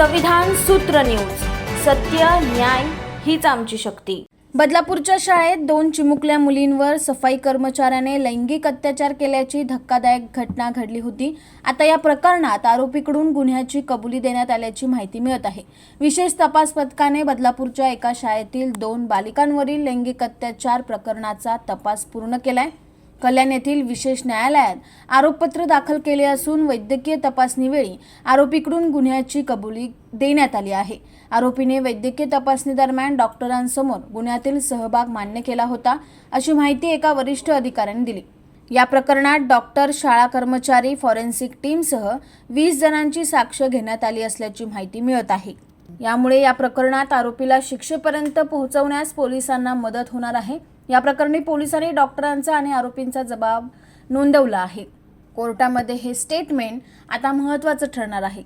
संविधान सूत्र न्यूज. सत्य न्याय हीच आमची शक्ती. बदलापूरच्या शाळेत दोन चिमुकल्या मुलींवर सफाई कर्मचाऱ्याने लैंगिक अत्याचार केल्याची धक्कादायक घटना घडली होती. आता या प्रकरणात आरोपीकडून गुन्ह्याची कबुली देण्यात आल्याची माहिती मिळत आहे. विशेष तपास पथकाने बदलापूरच्या एका शाळेतील दोन बालिकांवरील लैंगिक अत्याचार प्रकरणाचा तपास पूर्ण केलाय. कल्याण येथील विशेष न्यायालयात आरोपपत्र दाखल केले असून वैद्यकीय तपासणीवेळी आरोपीकडून गुन्ह्याची कबुली देण्यात आली आहे. आरोपीने वैद्यकीय तपासणीदरम्यान डॉक्टरांसमोर गुन्ह्यातील सहभाग मान्य केला होता अशी माहिती एका वरिष्ठ अधिकाऱ्याने दिली. या प्रकरणात डॉक्टर शाळा कर्मचारी फॉरेन्सिक टीमसह वीस जणांची साक्ष घेण्यात आली असल्याची माहिती मिळत आहे. यामुळे या प्रकरणात आरोपीला शिक्षेपर्यंत पोहोचवण्यास पोलिसांना मदत होणार आहे. या प्रकरणी पोलिसांनी डॉक्टरांचा आणि आरोपींचा जबाब नोंदवला आहे. कोर्टामध्ये हे स्टेटमेंट आता महत्त्वाचं ठरणार आहे.